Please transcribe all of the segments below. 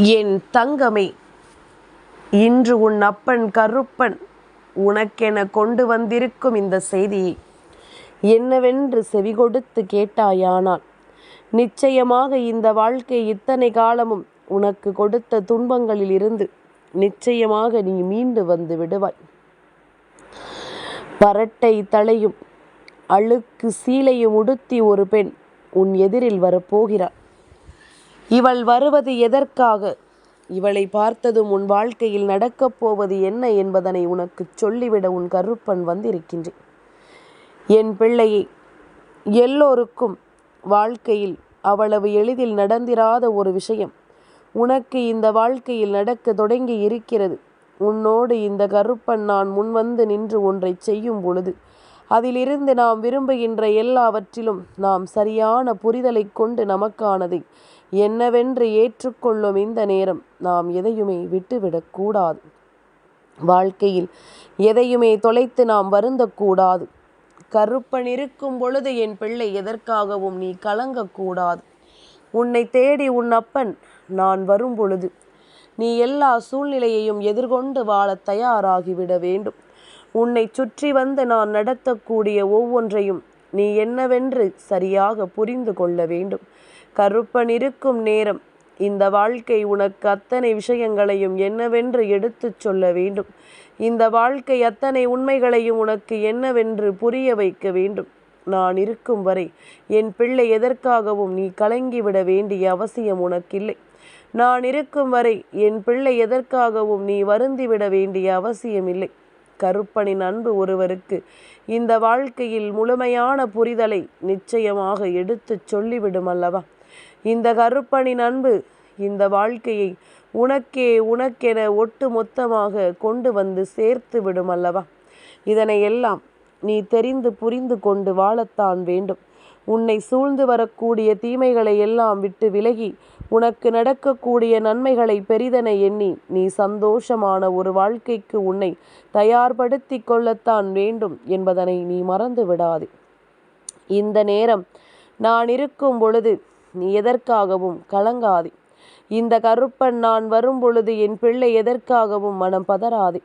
என் தங்கமே இன்று உன் அப்பன் கருப்பன் உனக்கென கொண்டு வந்திருக்கும் இந்த செய்தியை என்னவென்று செவிகொடுத்து கேட்டாயானால் நிச்சயமாக இந்த வாழ்க்கை இத்தனை காலமும் உனக்கு கொடுத்த துன்பங்களில் இருந்து நிச்சயமாக நீ மீண்டு வந்து விடுவாய். பரட்டை தலையும் அழுக்கு சீலையும் உடுத்தி ஒரு பெண் உன் எதிரில் வரப்போகிறாள். இவள் வருவது எதற்காக? இவளை பார்த்ததும் உன் வாழ்க்கையில் நடக்கப் போவது என்ன என்பதனை உனக்கு சொல்லிவிட உன் கருப்பன் வந்திருக்கின்றேன். என் பிள்ளையை எல்லோருக்கும் வாழ்க்கையில் அவ்வளவு எளிதில் நடந்திராத ஒரு விஷயம் உனக்கு இந்த வாழ்க்கையில் நடக்க தொடங்கி இருக்கிறது. உன்னோடு இந்த கருப்பன் நான் முன்வந்து நின்று ஒன்றை செய்யும் பொழுது அதிலிருந்து நாம் விரும்புகின்ற எல்லாவற்றிலும் நாம் சரியான புரிதலை கொண்டு நமக்கானதை என்னவென்று ஏற்றுக்கொள்ளும் இந்த நேரம் நாம் எதையுமே விட்டுவிடக்கூடாது வாழ்க்கையில் எதையுமே தொலைத்து நாம் வருந்தக்கூடாது கருப்பன் இருக்கும் பொழுது என் பிள்ளை எதற்காகவும் நீ கலங்கக்கூடாது உன்னை தேடி உன் அப்பன் நான் வரும் பொழுது நீ எல்லா சூழ்நிலையையும் எதிர்கொண்டு வாழ தயாராகிவிட வேண்டும். உன்னை சுற்றி வந்து நான் நடத்தக்கூடிய ஒவ்வொன்றையும் நீ என்னவென்று சரியாக புரிந்து கொள்ள வேண்டும். கருப்பன் இருக்கும் நேரம். இந்த வாழ்க்கை உனக்கு அத்தனை விஷயங்களையும் என்னவென்று எடுத்துச் சொல்ல வேண்டும். இந்த வாழ்க்கை அத்தனை உண்மைகளையும் உனக்கு என்னவென்று புரிய வைக்க வேண்டும். நான் இருக்கும் வரை என் பிள்ளை எதற்காகவும் நீ கலங்கிவிட வேண்டிய அவசியம் உனக்கில்லை. நான் இருக்கும் வரை என் பிள்ளை எதற்காகவும் நீ வருந்திவிட வேண்டிய அவசியமில்லை கருப்பனின் அன்பு ஒருவருக்கு இந்த வாழ்க்கையில் முழுமையான புரிதலை நிச்சயமாக எடுத்துச் சொல்லிவிடும் அல்லவா? இந்த கருப்பனின் அன்பு இந்த வாழ்க்கையை உனக்கே உனக்கென ஒட்டு மொத்தமாக கொண்டு வந்து சேர்த்து விடும் அல்லவா? இதனை எல்லாம் நீ தெரிந்து புரிந்து கொண்டு வாழத்தான் வேண்டும். உன்னை சூழ்ந்து வரக்கூடிய தீமைகளை எல்லாம் விட்டு விலகி உனக்கு நடக்கக்கூடிய நன்மைகளை பெரிதென எண்ணி நீ சந்தோஷமான ஒரு வாழ்க்கைக்கு உன்னை தயார்படுத்தி கொள்ளத்தான் வேண்டும் என்பதனை நீ மறந்து விடாதே இந்த நேரம் நான் இருக்கும் பொழுது நீ எதற்காகவும் கலங்காதே. இந்த கருப்பன் நான் வரும் பொழுது என் பிள்ளை எதற்காகவும் மனம் பதறாதே.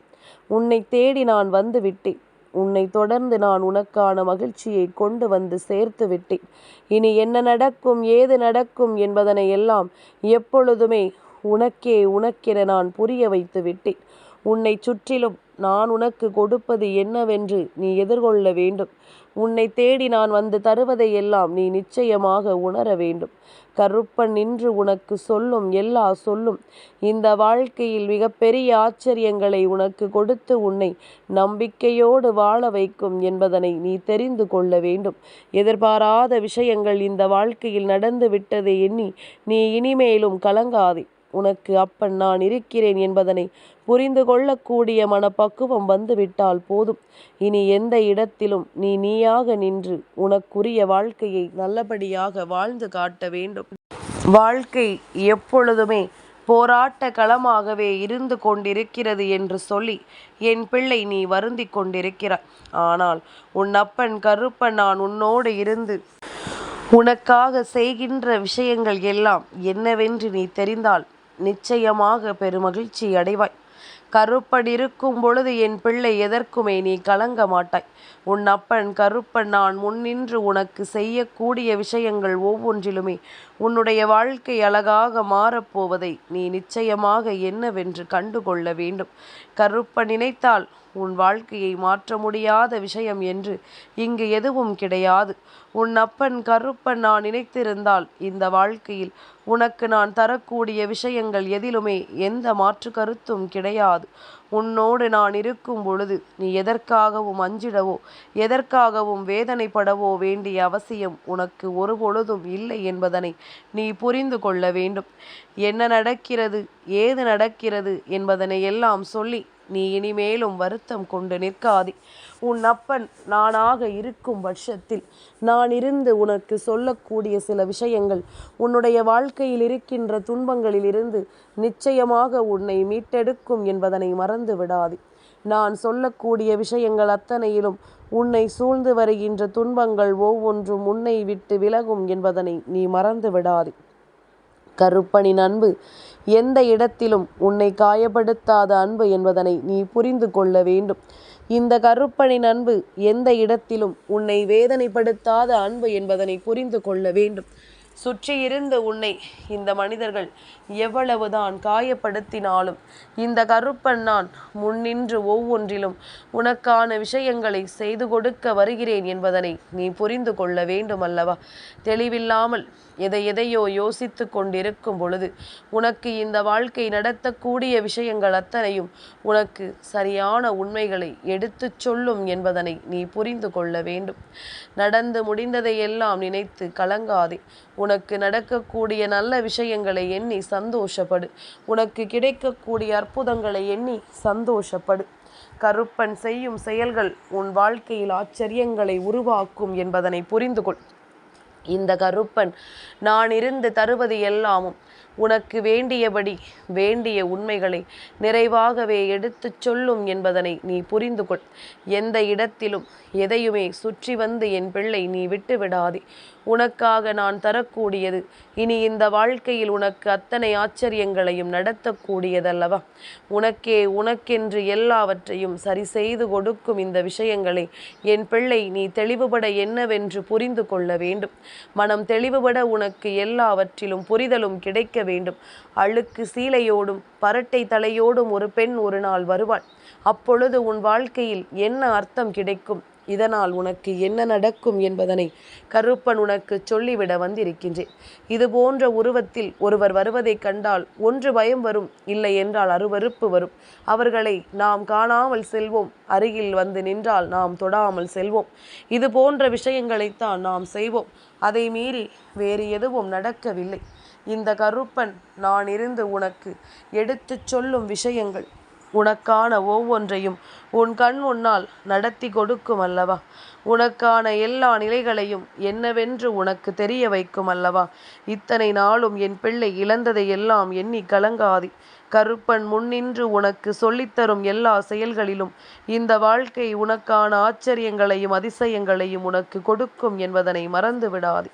உன்னை தேடி நான் வந்து விட்டேன். உன்னை தொடர்ந்து நான் உனக்கான மகிழ்ச்சியை கொண்டு வந்து சேர்த்து விட்டேன். இனி என்ன நடக்கும் ஏது நடக்கும் என்பதனை எல்லாம் எப்பொழுதுமே உனக்கே உனக்கென நான் புரிய வைத்து விட்டேன். உன்னை சுற்றிலும் நான் உனக்கு கொடுப்பது என்னவென்று நீ எதிர்கொள்ள வேண்டும். உன்னை தேடி நான் வந்து தருவதை எல்லாம் நீ நிச்சயமாக உணர வேண்டும். கருப்பன் நின்று உனக்கு சொல்லும் எல்லா சொல்லும். இந்த வாழ்க்கையில் மிகப்பெரிய ஆச்சரியங்களை உனக்கு கொடுத்து உன்னை நம்பிக்கையோடு வாழ வைக்கும் என்பதனை நீ தெரிந்து கொள்ள வேண்டும். எதிர்பாராத விஷயங்கள் இந்த வாழ்க்கையில் நடந்து விட்டதை எண்ணி நீ இனிமேலும் கலங்காதே. உனக்கு அப்பன் நான் இருக்கிறேன் என்பதனை புரிந்து கொள்ளக்கூடிய மனப்பக்குவம் வந்துவிட்டால் போதும். இனி எந்த இடத்திலும் நீ நீயாக நின்று உனக்குரிய வாழ்க்கையை நல்லபடியாக வாழ்ந்து காட்ட வேண்டும். வாழ்க்கை எப்பொழுதுமே போராட்ட களமாகவே இருந்து கொண்டிருக்கிறது என்று சொல்லி என் பிள்ளை நீ வருந்தி கொண்டிருக்கிறாய். ஆனால் உன் அப்பன் கருப்பன் நான் உன்னோடு இருந்து உனக்காக செய்கின்ற விஷயங்கள் எல்லாம் என்னவென்று நீ தெரிந்தால் நிச்சயமாக பெருமகிழ்ச்சி அடைவாய். கருப்படிருக்கும் பொழுது என் பிள்ளை எதற்குமே நீ கலங்க மாட்டாய். உன் அப்பன் கருப்பன் நான் முன்னின்று உனக்கு செய்யக்கூடிய விஷயங்கள் ஒவ்வொன்றிலுமே உன்னுடைய வாழ்க்கை அழகாக மாறப்போவதை நீ நிச்சயமாக என்னவென்று கண்டுகொள்ள வேண்டும். கருப்பன் நினைத்தால் உன் வாழ்க்கையை மாற்ற முடியாத விஷயம் என்று இங்கு எதுவும் கிடையாது. உன் அப்பன் கருப்பன் நான் நினைத்திருந்தால் இந்த வாழ்க்கையில் உனக்கு நான் தரக்கூடிய விஷயங்கள் எதிலுமே எந்த மாற்று கருத்தும் கிடையாது. உன்னோடு நான் இருக்கும் பொழுது நீ எதற்காகவும் அஞ்சிடவோ எதற்காகவும் வேதனைப்படவோ வேண்டிய அவசியம் உனக்கு ஒரு பொழுதும் இல்லை என்பதனை நீ புரிந்து கொள்ள வேண்டும். என்ன நடக்கிறது ஏது நடக்கிறது என்பதனை எல்லாம் சொல்லி நீ இனிமேலும் வருத்தம் கொண்டு நிற்காதே. உன் அப்பன் நானாக இருக்கும் பட்சத்தில் நான் இருந்து உனக்கு சொல்லக்கூடிய சில விஷயங்கள் உன்னுடைய வாழ்க்கையில் இருக்கின்ற துன்பங்களில் இருந்து நிச்சயமாக உன்னை மீட்டெடுக்கும் என்பதனை மறந்து விடாதே. நான் சொல்லக்கூடிய விஷயங்கள் அத்தனையிலும் உன்னை சூழ்ந்து வருகின்ற துன்பங்கள் ஒவ்வொன்றும் உன்னை விட்டு விலகும் என்பதனை நீ மறந்து விடாதே. கருப்பனின் அன்பு எந்த இடத்திலும் உன்னை காயப்படுத்தாத அன்பு என்பதனை நீ புரிந்து கொள்ள வேண்டும். இந்த கருப்பனின் அன்பு எந்த இடத்திலும் உன்னை வேதனைப்படுத்தாத அன்பு என்பதனை புரிந்து கொள்ள வேண்டும். சுற்றியிருந்த உன்னை இந்த மனிதர்கள் எவ்வளவுதான் காயப்படுத்தினாலும் இந்த கருப்பன் நான் முன்னின்று ஒவ்வொன்றிலும் உனக்கான விஷயங்களை செய்து கொடுக்க வருகிறேன் என்பதனை நீ புரிந்து கொள்ள வேண்டும் அல்லவா தெளிவில்லாமல் எதை எதையோ யோசித்து கொண்டிருக்கும் பொழுது உனக்கு இந்த வாழ்க்கை நடத்தக்கூடிய விஷயங்கள் அத்தனையும் உனக்கு சரியான உண்மைகளை எடுத்துச் சொல்லும் என்பதனை நீ புரிந்து கொள்ள வேண்டும். நடந்து முடிந்ததை எல்லாம் நினைத்து கலங்காதே. உனக்கு நடக்கக்கூடிய நல்ல விஷயங்களை எண்ணி சந்தோஷப்படு. உனக்கு கிடைக்கக்கூடிய அற்புதங்களை எண்ணி சந்தோஷப்படு. கருப்பன் செய்யும் செயல்கள் உன் வாழ்க்கையில் ஆச்சரியங்களை உருவாக்கும் என்பதனை புரிந்து கொள். இந்த கருப்பன் நான் இருந்து தருவது எல்லாமும் உனக்கு வேண்டியபடி வேண்டிய உண்மைகளை நிறைவாகவே எடுத்துச் சொல்லும் என்பதனை நீ புரிந்து கொள். எந்த இடத்திலும் எதையுமே சுற்றி வந்து என் பிள்ளை நீ விட்டு விடாதே உனக்காக நான் தரக்கூடியது. இனி இந்த வாழ்க்கையில் உனக்கு அத்தனை ஆச்சரியங்களையும் நடத்தக்கூடியதல்லவா? உனக்கே உனக்கென்று எல்லாவற்றையும் சரி செய்து கொடுக்கும் இந்த விஷயங்களை என் பிள்ளை நீ தெளிவுபட என்னவென்று புரிந்து கொள்ள வேண்டும். மனம் தெளிவுபட உனக்கு எல்லாவற்றிலும் புரிதலும் கிடைக்க வேண்டும். அழுக்கு சீலையோடும் பரட்டை தலையோடும் ஒரு பெண் ஒரு நாள் வருவாள். அப்பொழுது உன் வாழ்க்கையில் என்ன அர்த்தம் கிடைக்கும்? இதனால் உனக்கு என்ன நடக்கும் என்பதனை கருப்பன் உனக்கு சொல்லிவிட வந்திருக்கின்றேன். இது போன்ற உருவத்தில் ஒருவர் வருவதைக் கண்டால் ஒன்று பயம் வரும் இல்லை என்றால் அருவறுப்பு வரும். அவர்களை நாம் காணாமல் செல்வோம் அருகில் வந்து நின்றால் நாம் தொடாமல் செல்வோம். இது போன்ற விஷயங்களைத்தான் நாம் செய்வோம். அதை மீறி வேறு எதுவும் நடக்கவில்லை. இந்த கருப்பன் நான் இருந்து உனக்கு எடுத்துச் சொல்லும் விஷயங்கள் உனக்கான ஒவ்வொன்றையும் உன் கண் முன்னால் நடத்தி கொடுக்கும் அல்லவா உனக்கான எல்லா நிலைகளையும் என்னவென்று உனக்கு தெரிய வைக்கும் அல்லவா இத்தனை நாளும் என் பிள்ளை இழந்ததை எல்லாம் எண்ணி கலங்காதி. கருப்பன் முன்னின்று உனக்கு சொல்லித்தரும் எல்லா செயல்களிலும் இந்த வாழ்க்கை உனக்கான ஆச்சரியங்களையும் அதிசயங்களையும் உனக்கு கொடுக்கும் என்பதனை மறந்து விடாதே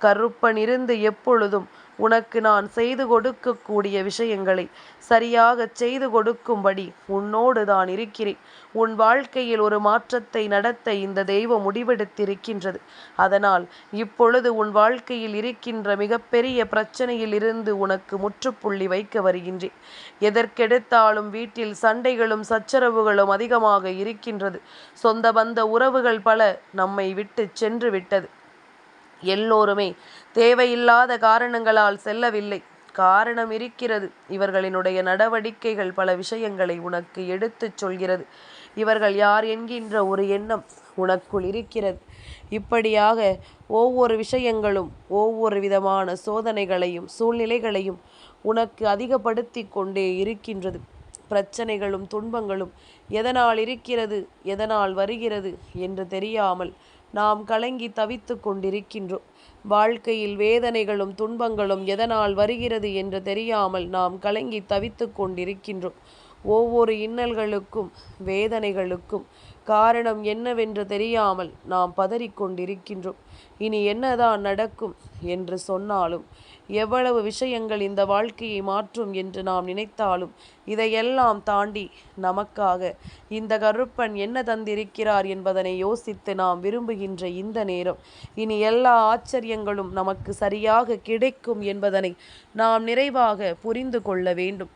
கருப்பன் இருந்து எப்பொழுதும் உனக்கு நான் செய்து கொடுக்கக்கூடிய விஷயங்களை சரியாகச் செய்து கொடுக்கும்படி உன்னோடு தான் இருக்கிறேன். உன் வாழ்க்கையில் ஒரு மாற்றத்தை நடத்த இந்த தெய்வம் முடிவெடுத்திருக்கின்றது. அதனால் இப்பொழுது உன் வாழ்க்கையில் இருக்கின்ற மிகப்பெரிய பிரச்சனையில் இருந்து உனக்கு முற்றுப்புள்ளி வைக்க வருகின்றேன். எதற்கெடுத்தாலும் வீட்டில் சண்டைகளும் சச்சரவுகளும் அதிகமாக இருக்கின்றது. சொந்த பந்த உறவுகள் பல நம்மை விட்டு சென்று விட்டது. எல்லோருமே. தேவையில்லாத காரணங்களால் செல்லவில்லை. காரணம் இருக்கிறது. இவர்களினுடைய நடவடிக்கைகள் பல விஷயங்களை உனக்கு எடுத்துச் சொல்கிறது. இவர்கள் யார் என்கின்ற ஒரு எண்ணம் உனக்குள் இருக்கிறது. இப்படியாக ஒவ்வொரு விஷயங்களும் ஒவ்வொரு விதமான சோதனைகளையும் சூழ்நிலைகளையும் உனக்கு அதிகப்படுத்தி கொண்டே இருக்கின்றது. பிரச்சனைகளும் துன்பங்களும் எதனால் இருக்கிறது எதனால் வருகிறது என்று தெரியாமல் நாம் கலங்கி தவித்து கொண்டிருக்கின்றோம். வாழ்க்கையில் வேதனைகளும் துன்பங்களும் எதனால் வருகிறது என்று தெரியாமல் நாம் கலங்கி தவித்து கொண்டிருக்கின்றோம். ஒவ்வொரு இன்னல்களுக்கும் வேதனைகளுக்கும் காரணம் என்னவென்று தெரியாமல் நாம் பதறிக்கொண்டிருக்கின்றோம் இனி என்னதான் நடக்கும் என்று சொன்னாலும் எவ்வளவு விஷயங்கள் இந்த வாழ்க்கையை மாற்றும் என்று நாம் நினைத்தாலும் இதையெல்லாம் தாண்டி நமக்காக இந்த கருப்பன் என்ன தந்திருக்கிறார் என்பதனை யோசித்து நாம் விரும்புகின்ற இந்த நேரம். இனி எல்லா ஆச்சரியங்களும் நமக்கு சரியாக கிடைக்கும் என்பதனை நாம் நிறைவாக புரிந்து கொள்ள வேண்டும்.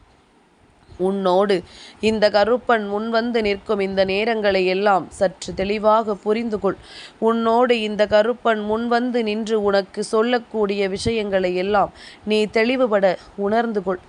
உன்னோடு. இந்த கருப்பன் முன்வந்து நிற்கும் இந்த நேரங்களை எல்லாம் சற்று தெளிவாக புரிந்து கொள் உன்னோடு இந்த கருப்பன் முன்வந்து நின்று உனக்கு சொல்லக்கூடிய விஷயங்களை எல்லாம் நீ தெளிவுபட உணர்ந்து கொள்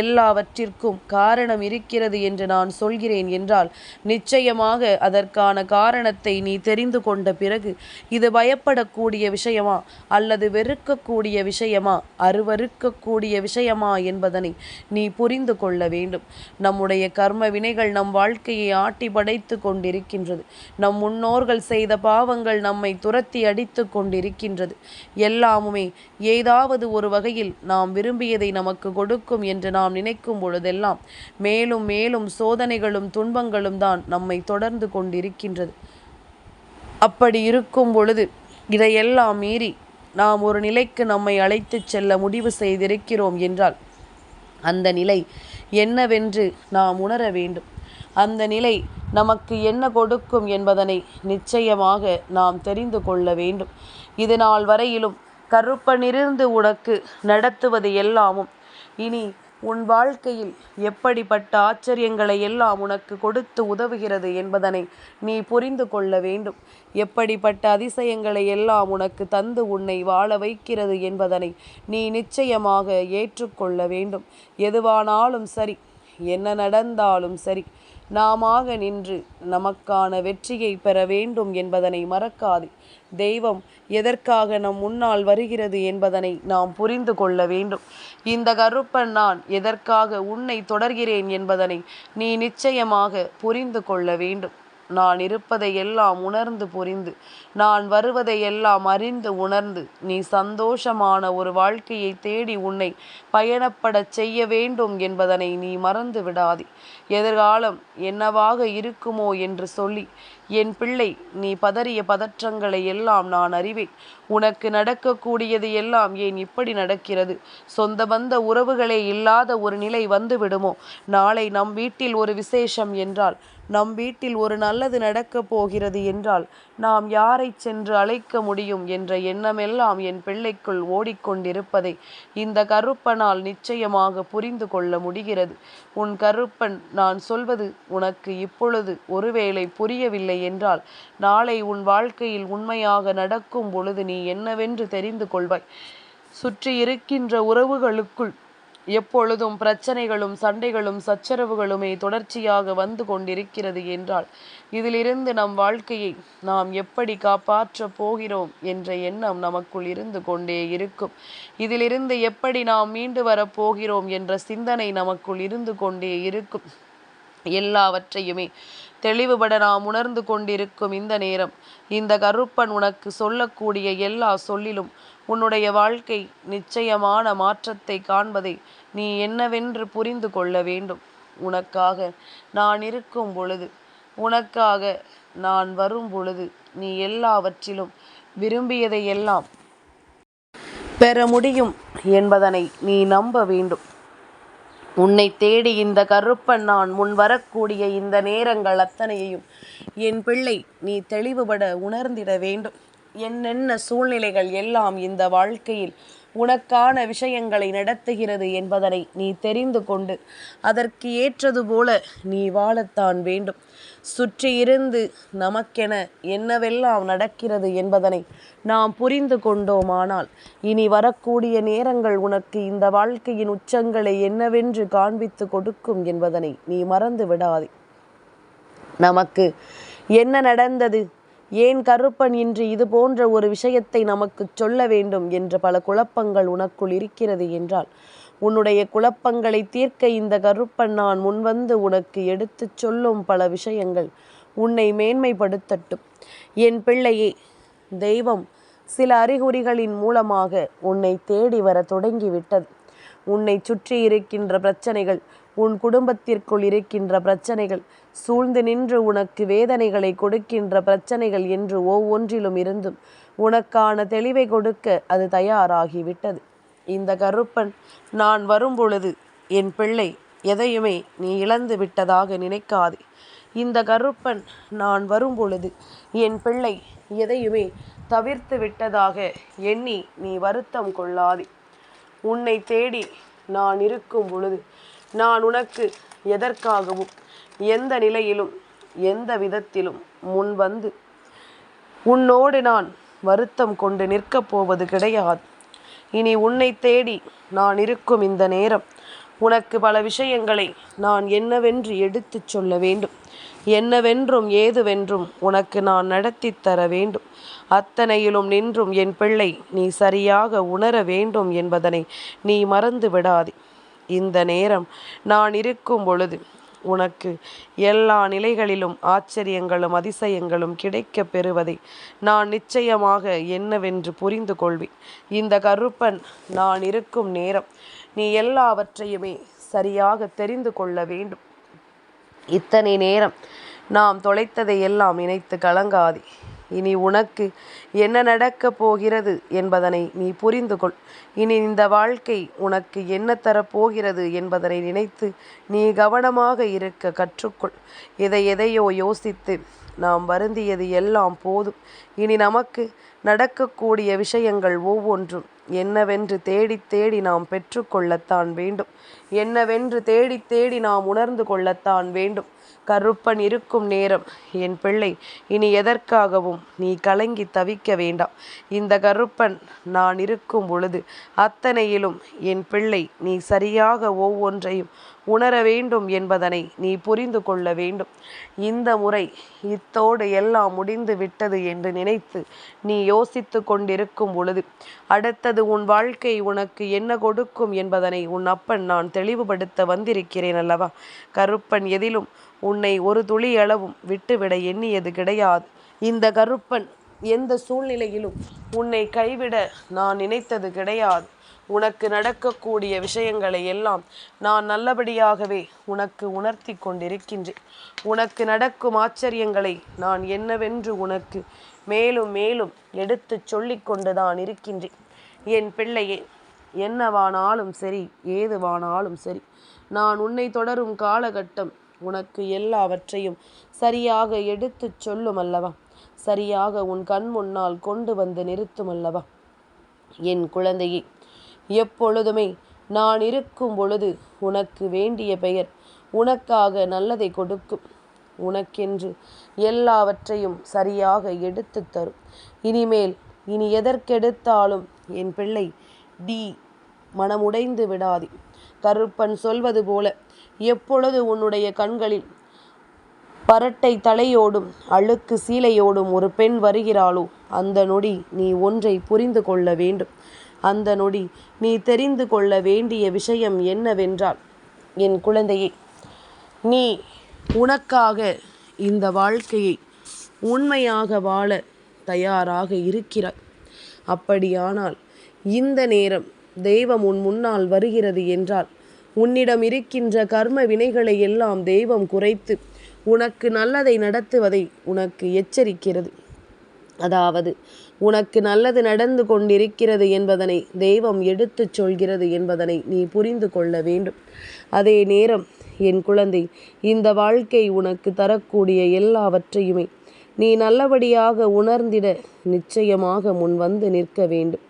எல்லாவற்றிற்கும் காரணம் இருக்கிறது என்று நான் சொல்கிறேன் என்றால் நிச்சயமாக அதற்கான காரணத்தை நீ தெரிந்து கொண்ட பிறகு இது பயப்படக்கூடிய விஷயமா அல்லது வெறுக்கக்கூடிய விஷயமா அருவறுக்கக்கூடிய விஷயமா என்பதனை நீ புரிந்து கொள்ள வேண்டும். நம்முடைய கர்ம வினைகள் நம் வாழ்க்கையை ஆட்டி படைத்து கொண்டிருக்கின்றது. நம் முன்னோர்கள் செய்த பாவங்கள் நம்மை துரத்தி அடித்து கொண்டிருக்கின்றது. எல்லாமுமே ஏதாவது ஒரு வகையில் நாம் விரும்பியதை நமக்கு கொடுக்கும் என்று நாம் நினைக்கும் பொழுதெல்லாம் மேலும் மேலும் சோதனைகளும் துன்பங்களும் தான் நம்மை தொடர்ந்து கொண்டிருக்கின்றது. அப்படி இருக்கும் பொழுது இதையெல்லாம் மீறி நாம் ஒரு நிலைக்கு நம்மை அழைத்துச் செல்ல முடிவு செய்திருக்கிறோம் என்றால் அந்த நிலை என்னவென்று நாம் உணர வேண்டும். அந்த நிலை நமக்கு என்ன கொடுக்கும் என்பதனை நிச்சயமாக நாம் தெரிந்து கொள்ள வேண்டும். இது நாள் வரையிலும் கருப்பனிருந்து உனக்கு நடத்துவது எல்லாமும். இனி உன் வாழ்க்கையில் எப்படிப்பட்ட ஆச்சரியங்களை எல்லாம் உனக்கு கொடுத்து உதவுகிறது என்பதனை நீ புரிந்து கொள்ள வேண்டும். எப்படிப்பட்ட அதிசயங்களை எல்லாம் உனக்கு தந்து உன்னை வாழ வைக்கிறது என்பதனை நீ நிச்சயமாக ஏற்றுக்கொள்ள வேண்டும். எதுவானாலும் சரி என்ன நடந்தாலும் சரி நாமாக நின்று நமக்கான வெற்றியை பெற வேண்டும் என்பதனை மறக்காது. தெய்வம் எதற்காக நம் முன்னால் வருகிறது என்பதனை நாம் புரிந்து கொள்ள வேண்டும். இந்த கருப்பன் நான் எதற்காக உன்னை தொடர்கிறேன் என்பதனை நீ நிச்சயமாக புரிந்து கொள்ள வேண்டும். நான் இருப்பதை எல்லாம் உணர்ந்து புரிந்து நான் வருவதை எல்லாம் அறிந்து உணர்ந்து நீ சந்தோஷமான ஒரு வாழ்க்கையை தேடி உன்னை பயணப்படச் செய்ய வேண்டும் என்பதனை நீ மறந்து விடாதே. எதிர்காலம் என்னவாக இருக்குமோ என்று சொல்லி என் பிள்ளை நீ பதறிய பதற்றங்களை எல்லாம் நான் அறிவேன். உனக்கு நடக்கக்கூடியது எல்லாம் ஏன் இப்படி நடக்கிறது? சொந்த பந்த உறவுகளே இல்லாத ஒரு நிலை வந்துவிடுமோ? நாளை நம் வீட்டில் ஒரு விசேஷம் என்றால் நம் வீட்டில் ஒரு நல்லது நடக்கப் போகிறது என்றால் நாம் யாரை சென்று அழைக்க முடியும் என்ற எண்ணமெல்லாம் என் பிள்ளைக்குள் ஓடிக்கொண்டிருப்பதை இந்த கருப்பனால் நிச்சயமாக புரிந்து கொள்ள முடிகிறது. உன் கருப்பன் நான் சொல்வது உனக்கு இப்பொழுது ஒருவேளை புரியவில்லை என்றால் நாளை உன் வாழ்க்கையில் உண்மையாக நடக்கும் பொழுது நீ என்னவென்று தெரிந்து கொள்வாய். சுற்றி இருக்கின்ற உறவுகளுக்குள் எப்பொழுதும் பிரச்சனைகளும் சண்டைகளும் சச்சரவுகளுமே தொடர்ச்சியாக வந்து கொண்டிருக்கிறது என்றால் இதிலிருந்து நம் வாழ்க்கையை நாம் எப்படி காப்பாற்றப் போகிறோம் என்ற எண்ணம் நமக்குள் இருந்து கொண்டே இருக்கும். இதிலிருந்து எப்படி நாம் மீண்டு வரப்போகிறோம் என்ற சிந்தனை நமக்குள் இருந்து கொண்டே இருக்கும். எல்லாவற்றையுமே. தெளிவுபட நாம் உணர்ந்து கொண்டிருக்கும் இந்த நேரம். இந்த கருப்பன் உனக்கு சொல்லக்கூடிய எல்லா சொல்லிலும் உன்னுடைய வாழ்க்கை நிச்சயமான மாற்றத்தை காண்பதை நீ என்னவென்று புரிந்து கொள்ள வேண்டும். உனக்காக நான் இருக்கும் பொழுது உனக்காக நான் வரும் பொழுது நீ எல்லாவற்றிலும் விரும்பியதை எல்லாம் பெற முடியும் என்பதனை நீ நம்ப வேண்டும். உன்னை தேடி இந்த கருப்பன் நான். முன் வரக்கூடிய இந்த நேரங்கள் அத்தனையையும். என் பிள்ளை நீ தெளிவுபட உணர்ந்திட வேண்டும். என்னென்ன சூழ்நிலைகள் எல்லாம் இந்த வாழ்க்கையில் உனக்கான விஷயங்களை நடத்துகிறது என்பதனை நீ தெரிந்து கொண்டு அதற்கு ஏற்றது போல நீ வாழத்தான் வேண்டும். சுற்றி இருந்து நமக்கென என்னவெல்லாம் நடக்கிறது என்பதனை நாம் புரிந்து கொண்டோமானால் இனி வரக்கூடிய நேரங்கள் உனக்கு இந்த வாழ்க்கையின் உச்சங்களை என்னவென்று காண்பித்து கொடுக்கும் என்பதனை நீ மறந்து விடாதே. நமக்கு என்ன நடந்தது? ஏன் கருப்பன் இன்று இது போன்ற ஒரு விஷயத்தை நமக்கு சொல்ல வேண்டும் என்ற பல குழப்பங்கள் உனக்குள் இருக்கிறது என்றால் உன்னுடைய குழப்பங்களை தீர்க்க இந்த கருப்பன் நான் முன்வந்து உனக்கு எடுத்துச் சொல்லும் பல விஷயங்கள் உன்னை மேன்மைப்படுத்தட்டும். என் பிள்ளையே தெய்வம் சில அறிகுறிகளின் மூலமாக உன்னை தேடி வர தொடங்கிவிட்டது. உன்னை சுற்றி இருக்கின்ற பிரச்சனைகள் உன் குடும்பத்திற்குள் இருக்கின்ற பிரச்சனைகள் சூழ்ந்து நின்று உனக்கு வேதனைகளை கொடுக்கின்ற பிரச்சனைகள் என்று ஒவ்வொன்றிலும் இருந்தும் உனக்கான தெளிவை கொடுக்க அது தயாராகிவிட்டது. இந்த கருப்பன் நான் வரும் பொழுது என் பிள்ளை எதையுமே நீ இழந்து விட்டதாக நினைக்காதே. இந்த கருப்பன் நான் வரும் பொழுது என் பிள்ளை எதையுமே தவிர்த்து விட்டதாக எண்ணி நீ வருத்தம் கொள்ளாதே. உன்னை தேடி நான் இருக்கும் பொழுது நான் உனக்கு எதற்காகவும் எந்த நிலையிலும் எந்த விதத்திலும் முன் வந்து உன்னோடு நான் வருத்தம் கொண்டு நிற்கப் போவது கிடையாது. இனி உன்னை தேடி நான் இருக்கும் இந்த நேரம் உனக்கு பல விஷயங்களை நான் என்னவென்று எடுத்துச் சொல்ல வேண்டும். என்னவென்றும் ஏதுவென்றும் உனக்கு நான் நடத்தி தர வேண்டும். அத்தனையிலும் நின்றும் என் பிள்ளை நீ சரியாக உணர வேண்டும் என்பதனை நீ மறந்து விடாதே. இந்த நேரம் நான் இருக்கும் பொழுது உனக்கு எல்லா நிலைகளிலும் ஆச்சரியங்களும் அதிசயங்களும் கிடைக்கப் பெறுவதை நான் நிச்சயமாக என்னவென்று புரிந்து கொள்வேன். இந்த கருப்பன் நான் இருக்கும் நேரம் நீ எல்லாவற்றையுமே சரியாக தெரிந்து கொள்ள வேண்டும். இத்தனை நேரம் நாம் தொலைத்ததை எல்லாம் நினைத்து கலங்காதே. இனி உனக்கு என்ன நடக்கப் போகிறது என்பதனை நீ புரிந்து கொள். இனி இந்த வாழ்க்கை உனக்கு என்ன தரப்போகிறது என்பதனை நினைத்து நீ கவனமாக இருக்க கற்றுக்கொள். எதை எதையோ யோசித்து நாம் வருந்தியது எல்லாம் போதும். இனி நமக்கு நடக்கக்கூடிய விஷயங்கள் ஒவ்வொன்றும் என்னவென்று தேடித் தேடி நாம் பெற்றுக்கொள்ளத்தான் வேண்டும். என்னவென்று தேடித் தேடி நாம் உணர்ந்து கொள்ளத்தான் வேண்டும். கருப்பன் இருக்கும் நேரம். என் பிள்ளை இனி எதற்காகவும் நீ கலங்கி தவிக்க வேண்டாம். இந்த கருப்பன் நான் இருக்கும் பொழுது அத்தனையிலும் என் பிள்ளை நீ சரியாக ஒவ்வொன்றையும் உணர வேண்டும் என்பதனை நீ புரிந்து கொள்ள வேண்டும். இந்த முறை இத்தோடு எல்லாம் முடிந்து விட்டது என்று நினைத்து நீ யோசித்து கொண்டிருக்கும் பொழுது அடுத்தது உன் வாழ்க்கை உனக்கு என்ன கொடுக்கும் என்பதனை உன் அப்பன் நான் தெளிவுபடுத்த வந்திருக்கிறேன் அல்லவா? கருப்பன் எதிலும் உன்னை ஒரு துளி அளவும் விட்டுவிட எண்ணியது கிடையாது. இந்த கருப்பன் எந்த சூழ்நிலையிலும் உன்னை கைவிட நான் நினைத்தது கிடையாது. உனக்கு நடக்கக்கூடிய விஷயங்களை எல்லாம் நான் நல்லபடியாகவே உனக்கு உணர்த்தி கொண்டிருக்கின்றேன். உனக்கு நடக்கும் ஆச்சரியங்களை நான் என்னவென்று உனக்கு மேலும் மேலும் எடுத்துச் சொல்லிக்கொண்டுதான் இருக்கின்றேன். என் பிள்ளையே என்னவானாலும் சரி ஏதுவானாலும் சரி நான் உன்னை தொடரும் காலகட்டம் உனக்கு எல்லாவற்றையும் சரியாக எடுத்துச் சொல்லும் அல்லவா? சரியாக உன் கண் முன்னால் கொண்டு வந்து நிறுத்தும் அல்லவா? என் குழந்தையே எப்பொழுதுமே நான் இருக்கும் பொழுது உனக்கு வேண்டிய பெயர் உனக்காக நல்லதை கொடுக்கும். உனக்கென்று எல்லாவற்றையும் சரியாக எடுத்து தரும். இனிமேல் இனி எதற்கெடுத்தாலும் என் பிள்ளை டி மனமுடைந்து விடாதே. கருப்பன் சொல்வது போல எப்பொழுது உன்னுடைய கண்களில் பரட்டை தலையோடும் அழுக்கு சீலையோடும் ஒரு பெண் வருகிறாளோ அந்த நொடி நீ ஒன்றை புரிந்து கொள்ள வேண்டும். அந்த நொடி நீ தெரிந்து கொள்ள வேண்டிய விஷயம் என்னவென்றால் என் குழந்தையே நீ உனக்காக இந்த வாழ்க்கையை உண்மையாக வாழ தயாராக இருக்கிறாய். அப்படியானால் இந்த நேரம் தெய்வம் உன் முன்னால் வருகிறது என்றால் உன்னிடம் இருக்கின்ற கர்ம வினைகளை எல்லாம் தெய்வம் குறைத்து உனக்கு நல்லதை நடத்துவதை உனக்கு எச்சரிக்கிறது. அதாவது உனக்கு நல்லது நடந்து கொண்டிருக்கிறது என்பதனை தெய்வம் எடுத்துச் சொல்கிறது என்பதனை நீ புரிந்து கொள்ள வேண்டும். அதே நேரம் என் குழந்தை இந்த வாழ்க்கை உனக்கு தரக்கூடிய எல்லாவற்றையுமே நீ நல்லபடியாக உணர்ந்திட நிச்சயமாக முன் வந்து நிற்க வேண்டும்.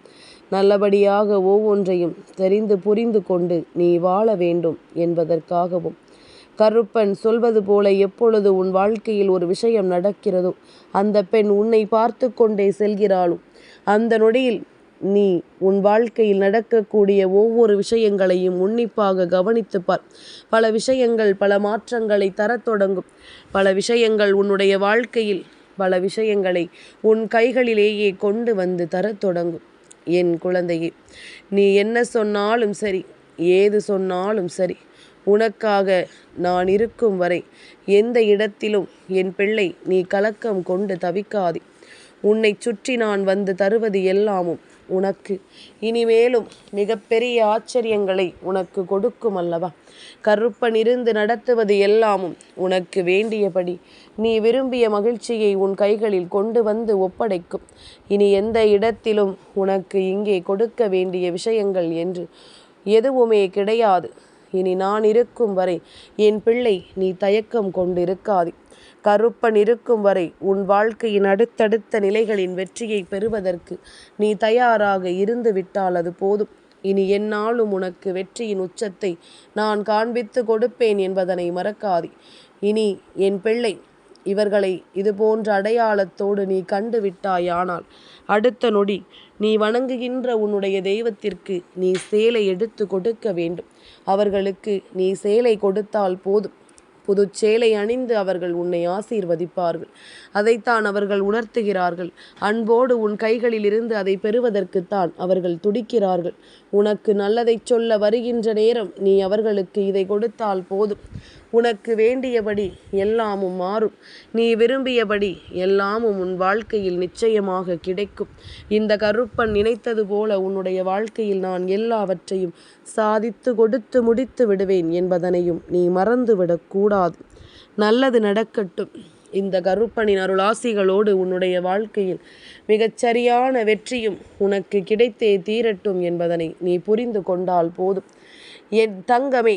நல்லபடியாக ஒவ்வொன்றையும் தெரிந்து புரிந்து கொண்டு நீ வாழ வேண்டும் என்பதற்காகவும். கருப்பன் சொல்வது போல எப்பொழுது உன் வாழ்க்கையில் ஒரு விஷயம் நடக்கிறதோ அந்த பெண் உன்னை பார்த்து கொண்டே செல்கிறாளோ அந்த நொடியில் நீ உன் வாழ்க்கையில் நடக்கக்கூடிய ஒவ்வொரு விஷயங்களையும் உன்னிப்பாக கவனித்துப்பார் பல விஷயங்கள் பல மாற்றங்களை தரத் தொடங்கும். பல விஷயங்கள் உன்னுடைய வாழ்க்கையில் பல விஷயங்களை உன் கைகளிலேயே கொண்டு வந்து தரத் தொடங்கும். என் குழந்தையே நீ என்ன சொன்னாலும் சரி ஏது சொன்னாலும் சரி உனக்காக நான் இருக்கும் வரை எந்த இடத்திலும் என் பிள்ளை நீ கலக்கம் கொண்டு தவிக்காதே. உன்னை சுற்றி நான் வந்து தருவது எல்லாமும் உனக்கு. இனிமேலும் மிகப்பெரிய ஆச்சரியங்களை உனக்கு கொடுக்கும் அல்லவா? கருப்பன் இருந்து நடத்துவது எல்லாமும் உனக்கு வேண்டியபடி. நீ விரும்பிய மகிழ்ச்சியை உன் கைகளில் கொண்டு வந்து ஒப்படைக்கும். இனி எந்த இடத்திலும் உனக்கு இங்கே கொடுக்க வேண்டிய விஷயங்கள் என்று எதுவுமே கிடையாது. இனி நான் இருக்கும் வரை என் பிள்ளை நீ தயக்கம் கொண்டிருக்காதே. கருப்பன் இருக்கும் வரை உன் வாழ்க்கையின் அடுத்தடுத்த நிலைகளின் வெற்றியை பெறுவதற்கு நீ தயாராக இருந்து விட்டால் அது போதும். இனி என்னாலும் உனக்கு வெற்றியின் உச்சத்தை நான் காண்பித்து கொடுப்பேன் என்பதனை மறக்காதே. இனி என் பிள்ளை இவர்களை இது போன்ற அடையாளத்தோடு நீ கண்டு விட்டாயானால் அடுத்த நொடி நீ வணங்குகின்ற உன்னுடைய தெய்வத்திற்கு நீ சேலை எடுத்து கொடுக்க வேண்டும். அவர்களுக்கு நீ சேலை கொடுத்தால் போதும். புதுச் சேலை அணிந்து அவர்கள் உன்னை ஆசீர்வதிப்பார்கள். அதைத்தான் அவர்கள் உணர்த்துகிறார்கள். அன்போடு உன் கைகளில் இருந்து அதை பெறுவதற்குத்தான் அவர்கள் துடிக்கிறார்கள். உனக்கு நல்லதை சொல்ல வருகின்ற நேரம் நீ அவர்களுக்கு இதை கொடுத்தால் போதும். உனக்கு வேண்டியபடி எல்லாமும் மாறும். நீ விரும்பியபடி எல்லாமும் உன் வாழ்க்கையில் நிச்சயமாக கிடைக்கும். இந்த கருப்பன் நினைத்தது போல உன்னுடைய வாழ்க்கையில் நான் எல்லாவற்றையும் சாதித்து கொடுத்து முடித்து விடுவேன் என்பதனையும் நீ மறந்துவிடக்கூடாது நல்லது நடக்கட்டும். இந்த கருப்பனின் அருளாசிகளோடு உன்னுடைய வாழ்க்கையில் மிகச்சரியான வெற்றியும் உனக்கு கிடைத்தே தீரட்டும் என்பதனை நீ புரிந்து கொண்டால் போதும். என் தங்கமே